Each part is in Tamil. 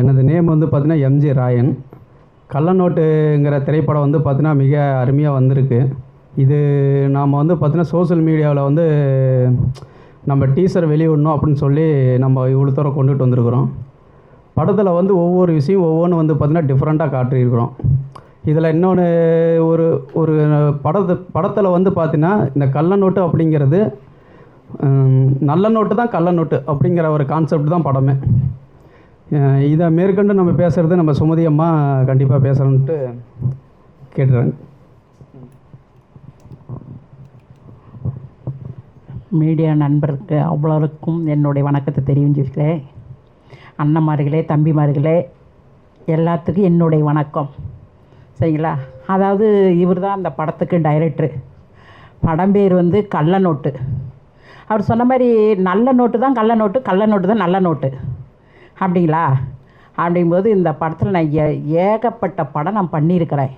எனது நேம் வந்து பார்த்தீங்கன்னா எம்ஜி ராயன். கள்ளநோட்டுங்கிற திரைப்படம் வந்து பார்த்தீங்கன்னா மிக அருமையாக வந்திருக்கு. இது நாம் வந்து பார்த்தீங்கன்னா சோஷியல் மீடியாவில் வந்து நம்ம டீசர் வெளியிடணும் அப்படின்னு சொல்லி நம்ம இவ்வளோ தூரம் கொண்டுட்டு வந்திருக்கிறோம். படத்தில் வந்து ஒவ்வொரு விஷயம் ஒவ்வொன்றும் வந்து பார்த்திங்கன்னா டிஃப்ரெண்ட்டாக காட்டியிருக்கிறோம். இதில் இன்னொன்று ஒரு ஒரு படத்து படத்தில் வந்து பார்த்தீங்கன்னா இந்த கள்ள நோட்டு அப்படிங்கிறது நல்ல நோட்டு தான் கள்ள நோட்டு அப்படிங்கிற ஒரு கான்செப்ட் தான் படமே. இதை மேற்கொண்டு நம்ம பேசுகிறது நம்ம சுமதி அம்மா கண்டிப்பாக பேசணுன்ட்டு கேட்டுறேன். மீடியா நண்பருக்கு அவ்வளோருக்கும் என்னுடைய வணக்கத்தை தெரிவிச்சுக்கிறேன். அண்ணன்மார்களே தம்பிமார்களே எல்லாத்துக்கும் என்னுடைய வணக்கம். சரிங்களா? அதாவது இவர் தான் அந்த படத்துக்கு டைரக்டரு படம் பேர் வந்து கள்ள நோட்டு அவர் சொன்ன மாதிரி நல்ல நோட்டு தான் கள்ள நோட்டு கள்ள நோட்டு தான் நல்ல நோட்டு. அப்படிங்களா? அப்படிங்கும்போது இந்த படத்தில் நான் ஏ ஏகப்பட்ட படம் நான் பண்ணியிருக்கிறேன்.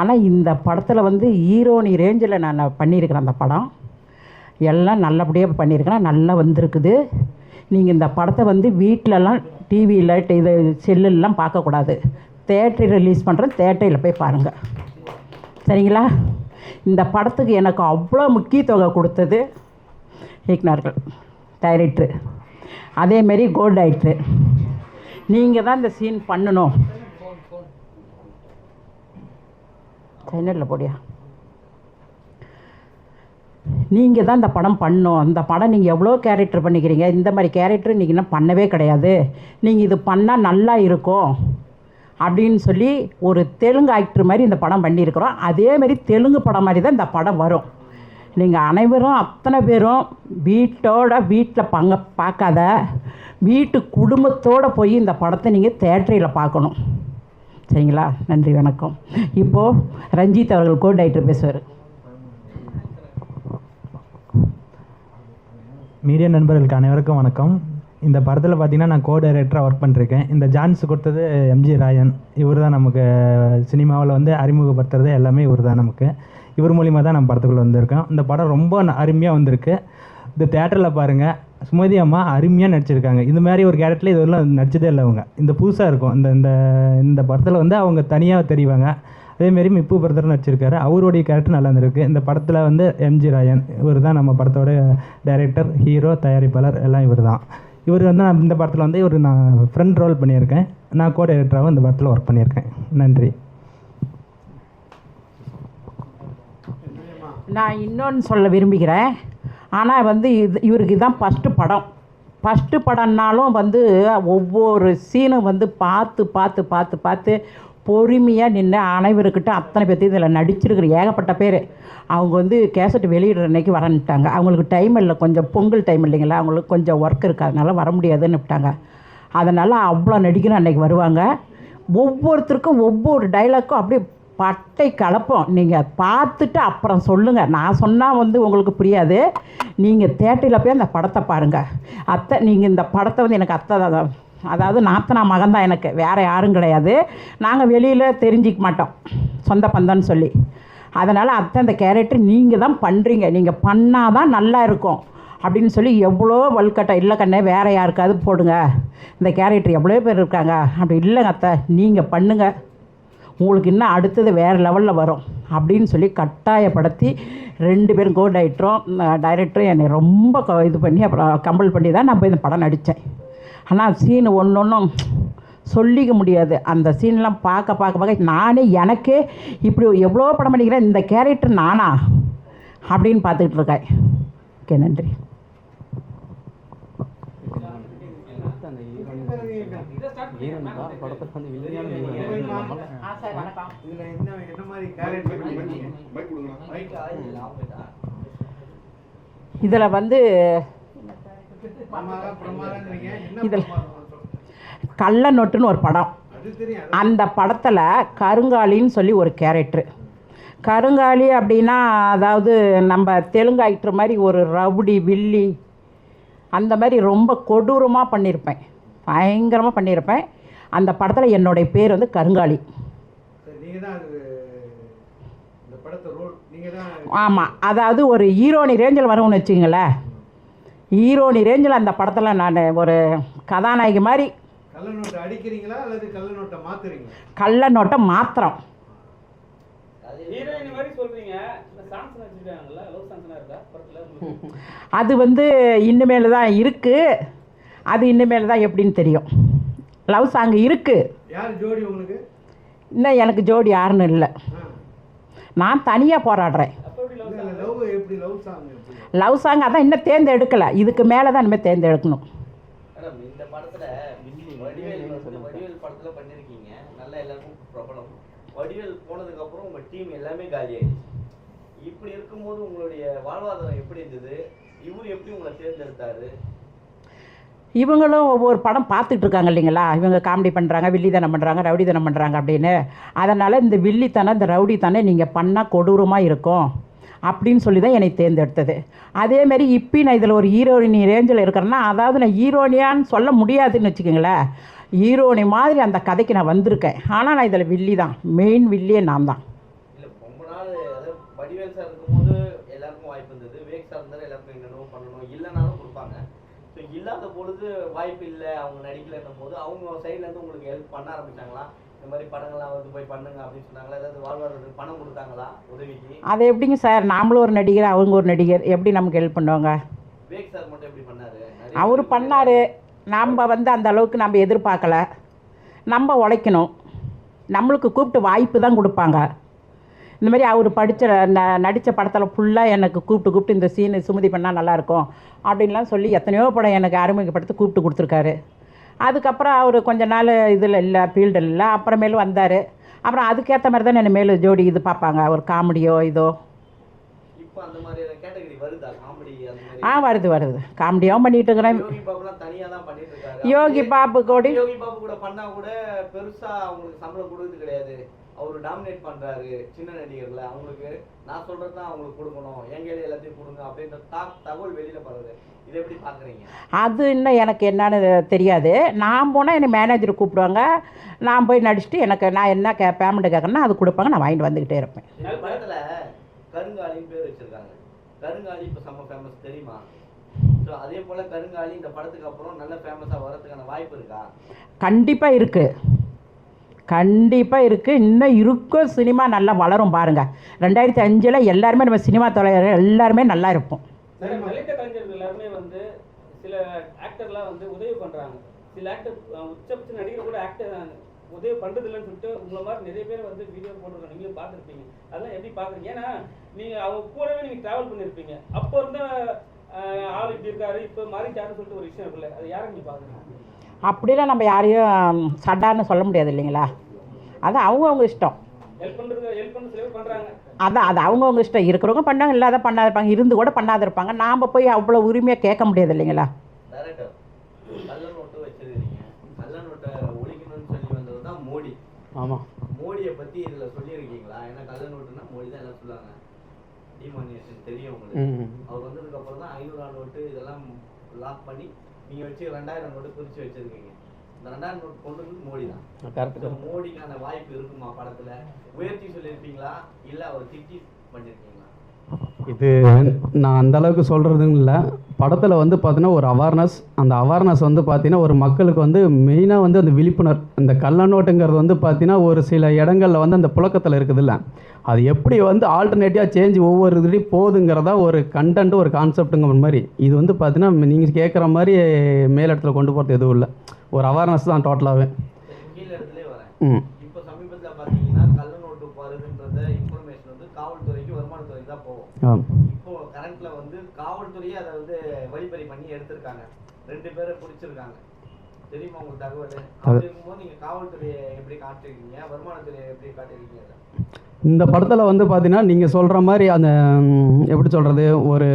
ஆனால் இந்த படத்தில் வந்து ஹீரோனி ரேஞ்சில் நான் பண்ணியிருக்கிறேன் அந்த படம். எல்லாம் நல்லபடியாக பண்ணியிருக்கிறேன். நல்லா வந்திருக்குது. நீங்கள் இந்த படத்தை வந்து வீட்டிலலாம் டிவியில் இது செல்லுலலாம் பார்க்கக்கூடாது. தேட்டரில் ரிலீஸ் பண்ணுறேன் தேட்டரில் போய் பாருங்கள் சரிங்களா? இந்த படத்துக்கு எனக்கு அவ்வளோ முக்கியத்துவம் கொடுத்தது இயக்குனார்கள் டைரக்டரு அதேமாரி கோல்ட் டைரக்டரு நீங்கள் தான் இந்த சீன் பண்ணணும். சைனலில் போடியா? நீங்கள் தான் இந்த படம் பண்ணணும். அந்த படம் நீங்கள் எவ்வளோ கேரக்டர் பண்ணிக்கிறீங்க? இந்த மாதிரி கேரக்டர் நீங்கள் இன்னும் பண்ணவே கிடையாது. நீங்கள் இது பண்ணால் நல்லா இருக்கும். அப்படின்னு சொல்லி ஒரு தெலுங்கு ஆக்டர் மாதிரி இந்த படம் பண்ணியிருக்கிறோம். அதேமாரி தெலுங்கு படம் மாதிரி தான் இந்த படம் வரும். நீங்கள் அனைவரும் அத்தனை பேரும் வீட்டோட வீட்டில் பங்க பார்க்காத வீட்டு குடும்பத்தோடு போய் இந்த படத்தை நீங்கள் தேட்டரியில் பார்க்கணும். சரிங்களா? நன்றி வணக்கம். இப்போது ரஞ்சித் அவர்கள் கோ டைரக்டர் பேசுவார். மீடியா நண்பர்களுக்கு அனைவருக்கும் வணக்கம். இந்த படத்தில் பார்த்தீங்கன்னா நான் கோ டைரக்டராக ஒர்க் பண்ணிருக்கேன். இந்த ஜான்ஸ் கொடுத்தது எம்ஜி ராயன். இவர் தான் நமக்கு சினிமாவில் வந்து அறிமுகப்படுத்துறது எல்லாமே இவர் தான் நமக்கு. இவர் மூலிமா தான் நம்ம படத்துக்குள்ளே வந்திருக்கோம் இந்த படம் ரொம்ப அருமையாக வந்திருக்கு. இந்த தேட்டரில் பாருங்கள் சுமதி அம்மா அருமையாக நடிச்சிருக்காங்க. இந்த மாதிரி ஒரு கேரக்டரில் இதெல்லாம் நடிச்சதே இல்லை அவங்க. இந்த புதுசாக இருக்கும். இந்த இந்த இந்த படத்தில் வந்து அவங்க தனியாக தெரிவாங்க. அதேமாரி மிப்பு பிரதர் நடிச்சிருக்காரு. அவருடைய கேரக்டர் நல்லா இருந்திருக்கு. இந்த படத்தில் வந்து எம்ஜி ராயன் இவர் தான் நம்ம படத்தோட டைரக்டர் ஹீரோ தயாரிப்பாளர் எல்லாம் இவர் தான். இவர் வந்து நான் இந்த படத்தில் வந்து இவர் நான் ஃப்ரெண்ட் ரோல் பண்ணியிருக்கேன். நான் கோ டைரக்டராகவும் இந்த படத்தில் ஒர்க் பண்ணியிருக்கேன். நன்றி. நான் இன்னொன்று சொல்ல விரும்புகிறேன். ஆனால் வந்து இது இவருக்கு இதுதான் ஃபஸ்ட்டு படம். ஃபஸ்ட்டு படம்னாலும் வந்து ஒவ்வொரு சீனும் வந்து பார்த்து பார்த்து பார்த்து பார்த்து பொறுமையாக நின்று அனைவருக்கிட்ட அத்தனை பேர்த்தையும் இதில் நடிச்சிருக்கிற ஏகப்பட்ட பேர். அவங்க வந்து கேசட் வெளியிடுற அன்னைக்கு வரன்ட்டாங்க. அவங்களுக்கு டைம் இல்லை. கொஞ்சம் பொங்கல் டைம் இல்லைங்களா? அவங்களுக்கு கொஞ்சம் ஒர்க் இருக்கு அதனால் வர முடியாதுன்னு விட்டாங்க. அதனால் அவ்வளோ நடிக்கணும் அன்னைக்கு வருவாங்க. ஒவ்வொருத்தருக்கும் ஒவ்வொரு டைலாக்கும் அப்படியே பட்டை கலப்போம். நீங்கள் பார்த்துட்டு அப்புறம் சொல்லுங்கள் நான் சொன்னால் வந்து உங்களுக்கு புரியாது. நீங்கள் தேட்டரில் போய் அந்த படத்தை பாருங்கள் அத்தை நீங்கள் இந்த படத்தை வந்து எனக்கு அத்தை தான். அதாவது நாத்தனா மகன் தான் எனக்கு. வேறு யாரும் கிடையாது. நாங்கள் வெளியில் தெரிஞ்சிக்க மாட்டோம். சொந்த பந்தம்னு சொல்லி. அதனால் அத்தை அந்த கேரக்டர் நீங்கள் தான் பண்ணுறீங்க நீங்கள் பண்ணால் தான் நல்லா இருக்கும். அப்படின்னு சொல்லி எவ்வளோ வல்கட்டை இல்லை கண்ணே வேறு யாருக்காவது போடுங்க. இந்த கேரக்டர் எவ்வளோ பேர் இருக்காங்க? அப்படி இல்லைங்க அத்தை. நீங்கள் பண்ணுங்கள் உங்களுக்கு இன்னும் அடுத்தது வேறு லெவலில் வரும் அப்படின்னு சொல்லி கட்டாயப்படுத்தி ரெண்டு பேரும் கோ டைரக்டரும் டைரக்டரும் என்னை ரொம்ப க- இது பண்ணி அப்புறம் கம்பல் பண்ணி தான் நான் போய் இந்த படம் நடித்தேன். ஆனால் சீனு ஒன்று ஒன்றும் சொல்லிக்க முடியாது. அந்த சீன்லாம் பார்க்க பார்க்க பார்க்க நானே எனக்கே இப்படி எவ்வளோ படம் பண்ணிக்கிறேன் இந்த கேரக்டர் நானா அப்படின்னு பார்த்துக்கிட்டு இருக்கேன். ஓகே நன்றி. இதில் வந்து இதில் கள்ள நொட்டுன்னு ஒரு படம். அந்த படத்தில் கருங்காலின்னு சொல்லி ஒரு கேரக்டரு கருங்காலி அப்படின்னா அதாவது நம்ம தெலுங்கு ஆக்டர் மாதிரி ஒரு ரவுடி வில்லி அந்த மாதிரி ரொம்ப கொடூரமாக பண்ணியிருப்பேன் பயங்கரமாக பண்ணியிருப்பேன். அந்த படத்தில் என்னுடைய பேர் வந்து கருங்காலி. ஆமாம் அதாவது ஒரு ஹீரோனி ரேஞ்சில் வரும்னு வச்சுங்களேன் ஹீரோனி ரேஞ்சில் அந்த படத்தில் நான் ஒரு கதாநாயகி மாதிரி கள்ள நோட்டை மாத்திரம் அது வந்து இனிமேல் தான் இருக்குது அது இனிமேல் தான் எப்படின்னு தெரியும். லவ் சாங் இருக்குது யார் ஜோடி உங்களுக்கு? இன்னும் எனக்கு ஜோடி யாருன்னு இல்லை. நான் தனியாக போராடுறேன். லவ் சாங் அதான் இன்னும் தேர்ந்தெடுக்கலை இதுக்கு மேலே தான் இனிமேல் தேர்ந்தெடுக்கணும் வடிவேல் போனதுக்கு அப்புறம் உங்க டீம் எல்லாமே காலி ஆயிடுச்சு. இப்படி இருக்கும்போது உங்களுடைய வாழ்வாதாரம் எப்படி இருந்தது? இவர் எப்படி உங்களை தேர்ந்தெடுத்தாரு? இவங்களும் ஒவ்வொரு படம் பார்த்துட்டு இருக்காங்க இல்லைங்களா? இவங்க காமெடி பண்ணுறாங்க வில்லித்தனம் பண்ணுறாங்க ரவுடித்தனம் பண்ணுறாங்க அப்படின்னு. அதனால் இந்த வில்லித்தனம் இந்த ரவுடித்தனை நீங்கள் பண்ணால் கொடூரமாக இருக்கும் அப்படின்னு சொல்லி தான் என்னை தேர்ந்தெடுத்தது. அதேமாரி இப்போ நான் இதில் ஒரு ஹீரோயினி ரேஞ்சில் இருக்கிறேன்னா அதாவது நான் ஹீரோனியான்னு சொல்ல முடியாதுன்னு வச்சுக்கோங்களேன். ஹீரோனி மாதிரி அந்த கதைக்கு நான் வந்திருக்கேன். ஆனால் நான் இதில் வில்லி தான். மெயின் வில்லியே நான் தான். வடிவேல் சார் இருக்கும்போது எல்லாருக்கும் வாய்ப்பு இருந்தது. வேக் சார் இருந்தாலும் எல்லாருக்கும் என்னென்னவோ பண்ணணும். இல்லைனாலும் கொடுப்பாங்க. ஸோ இல்லாத பொழுது வாய்ப்பு இல்லை அவங்க நடிக்கலைன்னும் போது அவங்க சைட்ல இருந்து உங்களுக்கு ஹெல்ப் பண்ண ஆரம்பிச்சாங்களா? இந்த மாதிரி படங்கள்லாம் வந்து போய் பண்ணுங்க அப்படின்னு சொன்னாங்களா? ஏதாவது வாழ்வாதாரத்துக்கு பணம் கொடுத்தாங்களா உதவிக்கு? அது எப்படிங்க சார்? நாமளும் ஒரு நடிகர் அவங்க ஒரு நடிகர். எப்படி நமக்கு ஹெல்ப் பண்ணுவாங்க? விவேக் சார் மட்டும் எப்படி பண்ணாரு? அவர் பண்ணார். நம்ம வந்து அந்த அளவுக்கு நம்ம எதிர்பார்க்கல. நம்ம உழைக்கணும். நம்மளுக்கு கூப்பிட்டு வாய்ப்பு தான் கொடுப்பாங்க. இந்த மாதிரி அவர் படித்த ந நடித்த படத்தில் ஃபுல்லாக எனக்கு கூப்பிட்டு கூப்பிட்டு இந்த சீனு சுமதி பண்ணால் நல்லாயிருக்கும் அப்படின்லாம் சொல்லி எத்தனையோ படம் எனக்கு அறிமுகப்படுத்தி கூப்பிட்டு கொடுத்துருக்காரு. அதுக்கப்புறம் அவர் கொஞ்ச நாள் இதில் இல்லை ஃபீல்டில் இல்லை அப்புறமேலும் வந்தார். அப்புறம் அதுக்கேற்ற மாதிரி தான் என்ன மேலும் ஜோடி இது பார்ப்பாங்க ஒரு காமெடியோ இதோ. ஆ வருது வருது. காமெடியாகவும் பண்ணிகிட்டு இருக்கிறேன். யோகி பண்ணிட்டு பாபு கோடி யோகி பாபு கூட பண்ணா கூட பெருசா அவங்களுக்கு சம்பளம் கொடுக்குறது கிடையாது. அவர் டாமினேட் பண்றாரு சின்ன நடிகர்ல. அவங்களுக்கு நான் சொல்றது தான் அவங்களுக்கு கொடுக்கணும். எங்க கையில எல்லாத்தையும் கொடுங்க அப்படின்ற தா- தகவல் வெளியில பரவுது. இதை எப்படி பாக்குறீங்க? அது இன்னும் எனக்கு என்னன்னு தெரியாது. நான் போனால் என்னை மேனேஜர் கூப்பிடுவாங்க. நான் போய் நடிச்சுட்டு எனக்கு நான் என்ன கே பேமெண்ட் கேட்குறேன்னா அது கொடுப்பாங்க. நான் வாங்கிட்டு வந்துக்கிட்டே இருப்பேன். இந்த படத்துல கருங்காலின்னு பேர் வச்சிருக்காங்க. கருங்காலி இப்ப செம்ம ஃபேமஸ் தெரியுமா? ஸோ அதே போல கருங்காலி இந்த படத்துக்கு அப்புறம் நல்ல ஃபேமஸா வரதுக்கான வாய்ப்பு இருக்கா? கண்டிப்பாக இருக்குது கண்டிப்பாக இருக்குது இன்னும் இருக்கும் சினிமா நல்லா வளரும் பாருங்கள் ரெண்டாயிரத்தி அஞ்சில் எல்லாருமே நம்ம சினிமா தொலைவர் எல்லாருமே நல்லா இருப்போம். சரி கலைஞர்கள் எல்லாருமே வந்து சில ஆக்டர்லாம் வந்து உதவி பண்ணுறாங்க சில ஆக்டர் உச்சபட்ச நடிகர் கூட ஆக்டர் உதவி பண்றது இல்லைன்னு சொல்லிட்டு உங்களை மாதிரி நிறைய பேர் வந்து வீடியோ போட்டுருக்காங்க நீங்களும் பார்த்துருப்பீங்க. அதெல்லாம் எப்படி பார்க்குறீங்க? ஏன்னா நீங்கள் அவங்க கூடவே நீங்கள் ட்ராவல் பண்ணியிருப்பீங்க அப்போ இருந்த அஹ், ஆள் இப்படி இருக்காரு இப்போ மாறிட்டாருன்னு சொல்லிட்டு ஒரு விஷயம் இருக்குல்ல. அது யாரை நீங்க பாக்குறீங்க அப்படிலாம் நம்ம யாரையும் சட்டான்னு சொல்ல முடியாது இல்லைங்களா? அது அவங்கவுங்க இஷ்டம். அதான் அது அவங்கவுங்க இஷ்டம். இருக்கிறவங்க பண்ணாங்க இல்லாத பண்ணாத இருப்பாங்க. இருந்து கூட பண்ணாத இருப்பாங்க. நாம் போய் அவ்வளோ உரிமையாக கேட்க முடியாது இல்லைங்களா? ஆமாம் மோடியை பத்தி இதுல சொல்லியிருக்கீங்களா? ஏன்னா கள்ள நோட்டுனா மோடி தான் எல்லாம் சொல்லுவாங்க. டிமானியேஷன் தெரியும் உங்களுக்கு. ம் அவர் வந்ததுக்கு அப்புறம் தான் ஐநூறு நோட்டு இதெல்லாம் லாக் பண்ணி நீங்க வச்சு ரெண்டாயிரம் நோட்டு பிரிச்சு வச்சிருக்கீங்க. இந்த ரெண்டாயிரம் நோட்டு கொண்டு வந்து மோடி தான். மோடிக்கான வாய்ப்பு இருக்குமா படத்துல? உயர்த்தி சொல்லியிருப்பீங்களா? இல்ல அவர் திட்டி பண்ணிருக்கீங்களா? இது நான் அந்த அளவுக்கு சொல்கிறதுன்னு இல்லை. படத்தில் வந்து பார்த்தீங்கன்னா ஒரு அவேர்னஸ் அந்த அவேர்னஸ் வந்து பார்த்தீங்கன்னா ஒரு மக்களுக்கு வந்து மெயினாக வந்து அந்த விழிப்புணர்வு இந்த கள்ள நோட்டுங்கிறது வந்து பார்த்தீங்கன்னா ஒரு சில இடங்களில் வந்து அந்த புழக்கத்தில் இருக்குதுல்ல அது எப்படி வந்து ஆல்டர்னேட்டிவாக சேஞ்ச் ஒவ்வொரு இதுலேயும் போகுதுங்கிறதா ஒரு கண்டென்ட் ஒரு கான்செப்ட்டுங்கிற மாதிரி. இது வந்து பார்த்தீங்கன்னா நீங்கள் கேட்குற மாதிரி மேலிடத்துல கொண்டு போகிறது எதுவும் இல்லை. ஒரு அவேர்னஸ் தான் டோட்டலாகவே ம். இப்போ சமீபத்துல பாத்தீங்கன்னா கள்ள நோட்டு வருதுன்றத இன்ஃபர்மேஷன் வந்து காவல்துறைக்கு வருமானத்துறைக்கு தான் போகும் ஆ இப்போ கரண்ட்ல வந்து காவல்துறையே அதை வந்து வழிப்பறி பண்ணி எடுத்திருக்காங்க. ரெண்டு பேரை பிடிச்சிருக்காங்க. தெரியுமா உங்களுக்கு தகவல்? அப்படி இருக்கும்போது நீங்க காவல்துறையை எப்படி காட்டிருக்கீங்க வருமானத்துறையை எப்படி காட்டிருக்கீங்க? இந்த படத்தில் வந்து பார்த்தீங்கன்னா நீங்கள் சொல்கிற மாதிரி அந்த எப்படி சொல்கிறது ஒரு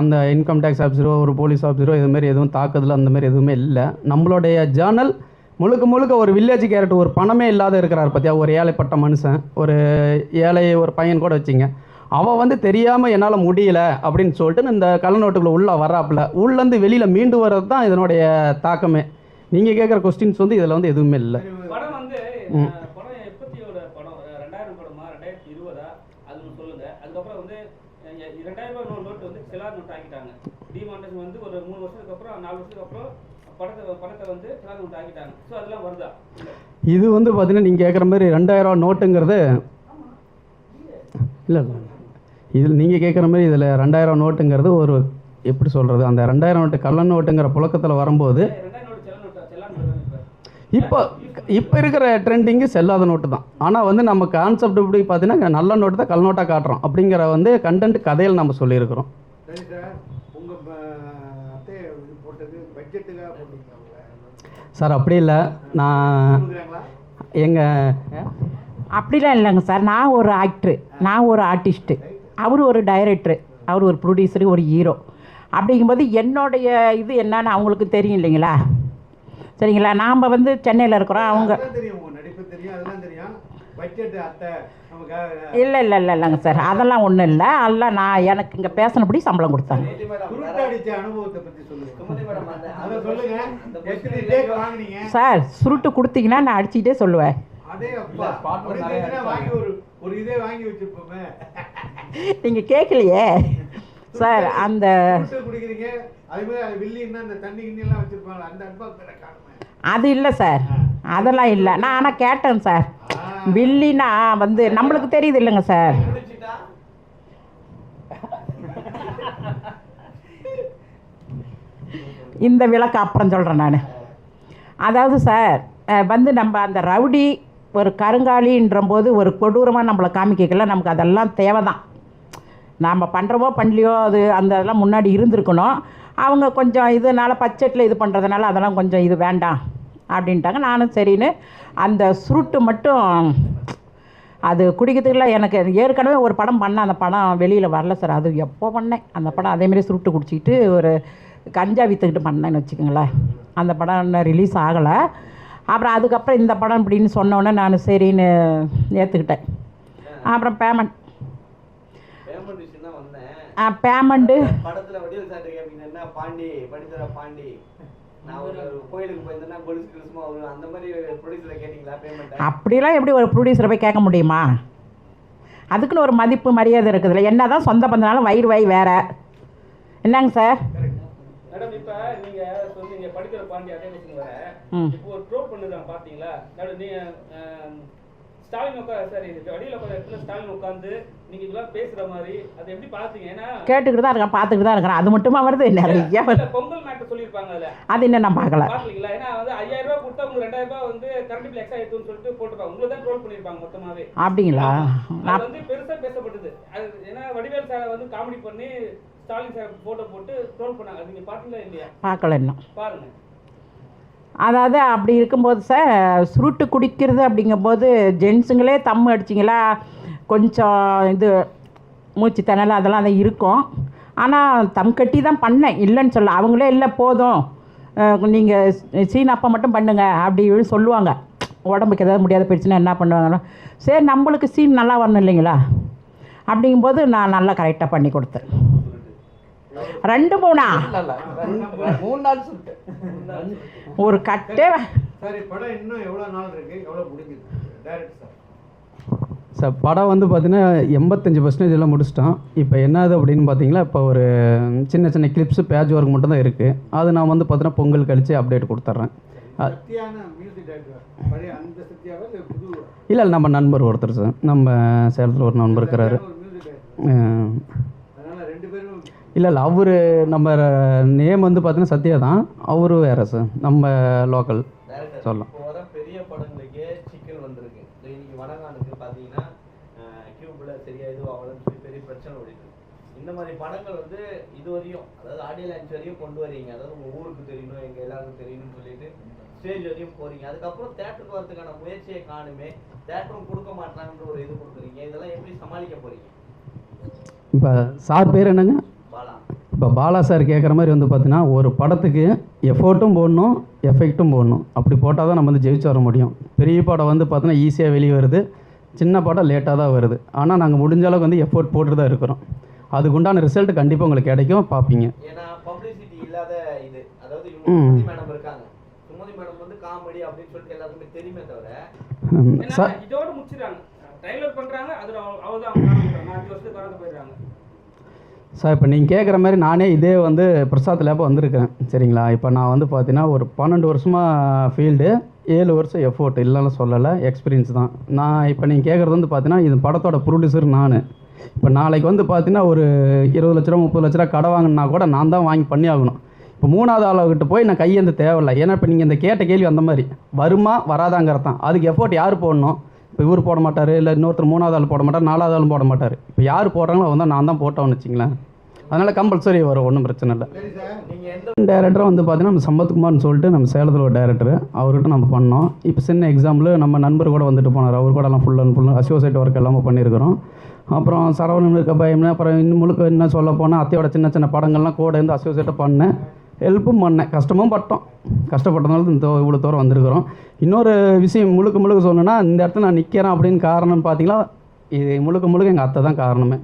அந்த இன்கம் டேக்ஸ் ஆஃபீஸரோ ஒரு போலீஸ் ஆஃபீஸரோ இது மாதிரி எதுவும் தாக்குதல் அந்த மாதிரி எதுவுமே இல்லை. நம்மளுடைய ஜேர்னல் முழுக்க முழுக்க ஒரு வில்லேஜ் கேரக்டர் ஒரு பணமே இல்லாத இருக்கிறார் பார்த்தியா ஒரு ஏழைப்பட்ட மனுஷன் ஒரு ஏழை ஒரு பையன் கூட வச்சிங்க. அவன் வந்து தெரியாமல் என்னால் முடியல அப்படின்னு சொல்லிட்டு இந்த கள்ளநோட்டுக்குள்ளே உள்ளே வர்றாப்புல. உள்ளேருந்து வெளியில் மீண்டு வர்றது தான் இதனுடைய தாக்கமே. நீங்கள் கேட்குற கொஸ்டின்ஸ் வந்து இதில் வந்து எதுவுமே இல்லை. ரெண்டாயிரம் ரூபாய் நோட்டு நோட் ஆக்கிட்டாங்க. டிமாண்டேஷன் வந்து ஒரு மூணு வருஷத்துக்கு அப்புறம் நாலு வருஷத்துக்கு அப்புறம் படத்தை படத்தை வந்து கலர் நோட்டு ஆக்கிட்டாங்க. ஸோ அதெல்லாம் வருதா? இது வந்து பார்த்தீங்கன்னா நீங்கள் கேட்குற மாதிரி ரெண்டாயிரம் நோட்டுங்கிறது இல்லை இல்லை இதில் நீங்கள் கேட்குற மாதிரி இதில் ரெண்டாயிரம் நோட்டுங்கிறது ஒரு எப்படி சொல்கிறது அந்த ரெண்டாயிரம் நோட்டு கள்ள நோட்டுங்கிற புழக்கத்தில் வரும்போது இப்போ. இப்போ இருக்கிற ட்ரெண்டிங்கு செல்லாத நோட்டு தான். ஆனால் வந்து நம்ம கான்செப்ட் இப்படி பார்த்தீங்கன்னா நல்ல நோட்டு தான் கல் நோட்டாக காட்டுறோம். அப்படிங்கிற வந்து கண்டென்ட் கதையில் நம்ம சொல்லியிருக்கிறோம் சரி சார் உங்க அத்தை இது போட்டது பட்ஜெட்டுக்காக போட்டிருக்காங்களா சார் அப்படி இல்லை. நான் எங்கள் அப்படிலாம் இல்லைங்க சார். நான் ஒரு ஆக்டரு நான் ஒரு ஆர்டிஸ்ட்டு அவர் ஒரு டைரக்டரு அவர் ஒரு ப்ரொடியூசரு ஒரு ஹீரோ அப்படிங்கும்போது என்னுடைய இது என்னன்னு அவங்களுக்கு தெரியும் இல்லைங்களா? சரிங்களா? நாம் வந்து சென்னையில் இருக்கிறோம். அவங்க இல்லை இல்லை இல்லை இல்லைங்க சார். அதெல்லாம் ஒன்றும் இல்லை. எல்லாம் நான் எனக்கு இங்கே பேசினபடி சம்பளம் கொடுத்தாங்க. சார் சுருட்டு கொடுத்தீங்கன்னா நான் அடிச்சுக்கிட்டே சொல்லுவேன். அதே அப்பா. அப்படி தெரிஞ்சுன்னா வாங்கி ஒரு ஒரு இதே வாங்கி வச்சிருப்போமே. நீங்கள் கேட்கலையே சார் அந்த அது இல்லை சார். அதெல்லாம் இல்லை. நான் ஆனால் கேட்டேன் சார். வில்லினா வந்து நம்மளுக்கு தெரியுது இல்லைங்க சார். இந்த விளக்கு அப்புறம் சொல்கிறேன் நான். அதாவது சார் வந்து நம்ம அந்த ரவுடி ஒரு கருங்காலின்றம்போது ஒரு கொடூரமாக நம்மளை காமிக்கல நமக்கு அதெல்லாம் தேவை தான் நாம் பண்ணுறவோ பண்ணலையோ அது அந்த இதெல்லாம் முன்னாடி இருந்திருக்கணும். அவங்க கொஞ்சம் இதனால் பட்ஜெட்டில் இது பண்ணுறதுனால அதெல்லாம் கொஞ்சம் இது வேண்டாம். அப்படின்ட்டாங்க. நானும் சரின்னு அந்த சுருட்டு மட்டும் அது குடிக்கிறதுக்குள்ள எனக்கு ஏற்கனவே ஒரு படம் பண்ணேன் அந்த படம் வெளியில் வரல சார். அது எப்போ பண்ணேன்? அந்த படம் அதேமாரி சுருட்டு குடிச்சிக்கிட்டு ஒரு கஞ்சா விற்றுக்கிட்டு பண்ணேன்னு வச்சுக்கோங்களேன். அந்த படம் இன்னும் ரிலீஸ் ஆகலை. அப்புறம் அதுக்கப்புறம் இந்த படம் இப்படின்னு சொன்னோன்னே நான் சரின்னு ஏற்றுக்கிட்டேன் அப்புறம் பேமெண்ட் பேமெண்ட்டு நான் ஒரு கோயிலுக்கு போயிருந்தேன்னா கொலுசு அந்த மாதிரி ப்ரொடியூசரை கேட்டிங்களா? பேமெண்ட் அப்படிலாம் எப்படி ஒரு ப்ரொடியூசரை போய் கேட்க முடியுமா? அதுக்குன்னு ஒரு மதிப்பு மரியாதை இருக்குதுல்ல என்ன தான் சொந்த பந்தனாலும் வயிறு வாய் வேற. என்னங்க சார் மேடம் இப்போ நீங்க சொன்னீங்க படிக்கிற பாண்டி அதே இப்போ ஒரு ட்ரோல் பண்ணுறாங்க பார்த்தீங்களா நடு நீ அஹ், ஸ்டாலின் உட்கார சரி வடிவில் உட்கார இடத்துல ஸ்டாலின் உட்காந்து நீங்க இதெல்லாம் பேசுற மாதிரி அதை எப்படி பார்த்தீங்க ஏன்னா கேட்டுக்கிட்டு தான் இருக்கேன் பார்த்துக்கிட்டு தான் இருக்கிறேன் அது மட்டுமா வருது? நிறைய பொங்கல் மேட்டர் சொல்லியிருப்பாங்க அதுல. அது இன்னும் நான் பார்க்கல. பாக்கலீங்களா ஏன்னா வந்து ஐயாயிரம் ரூபாய் கொடுத்தா உங்களுக்கு ரெண்டாயிரம் ரூபாய் வந்து கரண்ட் பில் எக்ஸ்ட்ரா எடுத்துன்னு சொல்லிட்டு போட்டுருப்பாங்க. உங்களை தான் ட்ரோல் பண்ணிருப்பாங்க மொத்தமாவே. அப்படிங்களா? அது வந்து பெருசா பேசப்பட்டது. அது ஏன்னா வடிவேல் சாரை வந்து காமெடி பண்ணி ஸ்டாலின் சார் போட்டோ போட்டு ட்ரோல் பண்ணாங்க. நீங்க பாத்தீங்களா இல்லையா? பார்க்கல இன்னும். பாருங்க. அதாவது அப்படி இருக்கும்போது சார் சுருட்டு குடிக்கிறது அப்படிங்கும்போது ஜென்ஸுங்களே தம்மு அடிச்சிங்களா? கொஞ்சம் இது மூச்சு திணறல் அதெல்லாம் தான் இருக்கும். ஆனால் தம் கட்டி தான் பண்ணேன். இல்லைன்னு சொல்ல அவங்களே இல்லை போதும். நீங்கள் சீன் அப்பா மட்டும் பண்ணுங்கள் அப்படி இப்படின்னு சொல்லுவாங்க. உடம்புக்கு ஏதாவது முடியாத போயிடுச்சுன்னா என்ன பண்ணுவாங்கன்னா சரி நம்மளுக்கு சீன் நல்லா வரணும் இல்லைங்களா? அப்படிங்கும்போது நான் நல்லா கரெக்டாக பண்ணி கொடுத்தேன். ரெண்டு மூணா? மூணு நாள் சுட்டு ஒரு கட்டே சரி படம் இன்னும் எவ்வளவு நாள் இருக்கு? எவ்வளவு முடிஞ்சிருக்கு? டைரக்ட் சார் சார் படம் வந்து பார்த்தீங்கன்னா எண்பத்தஞ்சு பர்சன்டேஜ் எல்லாம் முடிச்சிட்டோம். இப்போ என்னது அப்படின்னு பார்த்தீங்களா இப்போ ஒரு சின்ன சின்ன கிளிப்ஸு பேட்ச் ஒர்க் மட்டும் தான் இருக்குது அது நான் வந்து பார்த்தீங்கன்னா பொங்கல் கழித்து அப்டேட் கொடுத்துட்றேன். இல்லை நம்ம நண்பர் ஒருத்தர் சார். நம்ம சேலத்தில் ஒரு நண்பர் இருக்கிறாரு ஒரு மியூசிக் டைரக்டர் அதனால ரெண்டு பேரும் இல்லை இல்லை அவர் நம்ம நேம் வந்து பார்த்தீங்கன்னா சத்யா தான். அவரு வேறு சார் நம்ம லோக்கல் சொல்லலாம். பெரிய படங்களுக்கே சிக்கல் வந்திருக்கு. இன்னைக்கு வடகானுக்கு பார்த்தீங்கன்னா கியூப்ல சரியா இது ஆகலன்னு சொல்லி பெரிய பிரச்சனை ஓடிட்டு. இந்த மாதிரி படங்கள் வந்து இதுவரையும் அதாவது ஆடியோ லான்ச் வரையும் கொண்டு வரீங்க. அதாவது உங்க ஊருக்கு தெரியணும் எங்க எல்லாருக்கும் தெரியணும்னு சொல்லிட்டு ஸ்டேஜ் வரையும் போறீங்க. அதுக்கப்புறம் தேட்டருக்கு வரதுக்கான முயற்சியை காணுமே தேட்டரும் கொடுக்க மாட்டாங்கன்ற ஒரு இது கொடுக்குறீங்க. இதெல்லாம் எப்படி சமாளிக்க போறீங்க? இப்போ சார் பேர் என்னங்க? இப்போ பாலா சார் கேட்குற மாதிரி வந்து பார்த்தீங்கன்னா ஒரு படத்துக்கு எஃபோர்ட்டும் போடணும் எஃபெக்ட்டும் போடணும். அப்படி போட்டால் தான் நம்ம வந்து ஜெயிச்சு வர முடியும். பெரிய படம் வந்து பார்த்தீங்கன்னா ஈஸியாக வெளியே வருது. சின்ன படம் லேட்டாக தான் வருது. ஆனால் நாங்கள் முடிஞ்ச அளவுக்கு வந்து எஃபோர்ட் போட்டு தான் இருக்கிறோம். அதுக்கு உண்டான ரிசல்ட் கண்டிப்பாக உங்களுக்கு கிடைக்கும். பார்ப்பீங்க. சார் இதோட முடிச்சிடுறாங்க. ட்ரைலர் பண்றாங்க அது அவ்வளவுதான் அவங்க காரணம் நான் அஞ்சு வருஷத்துக்கு கடந்து போயிடுறாங்க. சார் இப்போ நீங்கள் கேட்குற மாதிரி நானே இதே வந்து பிரசாத் லேப் வந்திருக்கேன். சரிங்களா? இப்போ நான் வந்து பார்த்தீங்கன்னா ஒரு பன்னெண்டு வருஷமாக ஃபீல்டு ஏழு வருஷம் எஃபோர்ட் இல்லைன்னு சொல்லலை எக்ஸ்பீரியன்ஸ் தான். நான் இப்போ நீங்கள் கேட்குறது வந்து பார்த்தீங்கன்னா இது படத்தோட ப்ரொடியூசர் நான். இப்போ நாளைக்கு வந்து பார்த்தீங்கன்னா ஒரு இருபது லட்ச ரூபா முப்பது லட்ச ரூபா கடை வாங்கினா கூட நான் தான் வாங்கி பண்ணி ஆகணும். இப்போ மூணாவது ஆளுகிட்ட போய் நான் கையேந்த தேவையில்லை. ஏன்னா இப்போ நீங்கள் இந்த கேட்ட கேள்வி அந்த மாதிரி வருமா வராதாங்கிறது தான். அதுக்கு எஃபோர்ட் யார் போடணும்? இப்போ இவர் போட மாட்டார் இல்லை இன்னொருத்தர் மூணாவது ஆள் போட மாட்டார் நாலாவது ஆளும் போட மாட்டார். இப்போ யார் போடுறாங்களோ அவன் தான் நான் தான் போட்டோன்னு வச்சிங்களேன் அதனால் கம்பல்சரி வரும் ஒன்றும் பிரச்சனை இல்லை. டேரக்டரும் வந்து பார்த்தீங்கன்னா நம்ம சம்பத்குமார்னு சொல்லிட்டு நம்ம சேலத்தில் ஒரு டேரக்டர் அவர்கிட்ட நம்ம பண்ணோம். இப்போ சின்ன எக்ஸாம்பிள் நம்ம நண்பர் கூட வந்துட்டு போனார். அவர் கூட எல்லாம் full and full associate work எல்லாமே பண்ணியிருக்கிறோம். அப்புறம் சரவணன் இருக்க பயம்னு அப்புறம் இன்னும் முழுக்க என்ன சொல்ல போனால் அத்தையோட சின்ன சின்ன படங்கள்லாம் கூட இருந்து அசோசியேட்டாக பண்ணேன். ஹெல்ப்பும் பண்ணேன். கஷ்டமும் பட்டோம். கஷ்டப்பட்டதுனால இந்த இவ்வளோ தூரம் வந்திருக்கிறோம். இன்னொரு விஷயம் முழுக்க முழுக்க சொன்னேன்னா இந்த இடத்துல நான் நிற்கிறேன் அப்படின்னு காரணம் பார்த்தீங்கன்னா இது முழுக்க முழுக்க எங்கள் அத்தை தான் காரணமே.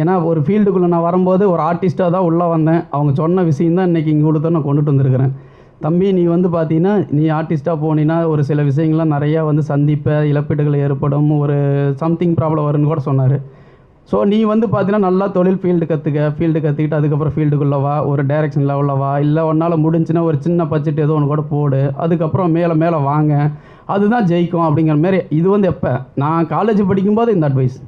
ஏன்னா ஒரு ஃபீல்டுக்குள்ளே நான் வரும்போது ஒரு ஆர்டிஸ்ட்டாக தான் உள்ளே வந்தேன். அவங்க சொன்ன விஷயம் தான் இன்றைக்கி இங்கே இவ்வளோ நான் கொண்டுட்டு வந்திருக்கிறேன். தம்பி நீ வந்து பார்த்தீங்கன்னா நீ ஆர்டிஸ்ட்டாக போனீன்னா ஒரு சில விஷயங்கள்லாம் நிறையா வந்து சந்திப்ப இழப்பீடுகள் ஏற்படும் ஒரு சம்திங் ப்ராப்ளம் வரும்னு கூட சொன்னார். ஸோ நீ வந்து பார்த்தீங்கன்னா நல்லா தொழில் ஃபீல்டு கற்றுக்க ஃபீல்டு கற்றுக்கிட்டு அதுக்கப்புறம் ஃபீல்டுக்குள்ளே வா ஒரு டைரக்ஷன் லெவலில் வா. இல்லை ஒன்றால் முடிஞ்சுன்னா ஒரு சின்ன பட்ஜெட் ஏதோ ஒன்று கூட போடு. அதுக்கப்புறம் மேலே மேலே வாங்க. அதுதான் ஜெயிக்கும் அப்படிங்கிற மாதிரி. இது வந்து எப்போ? நான் காலேஜ் படிக்கும்போது இந்த அட்வைஸ்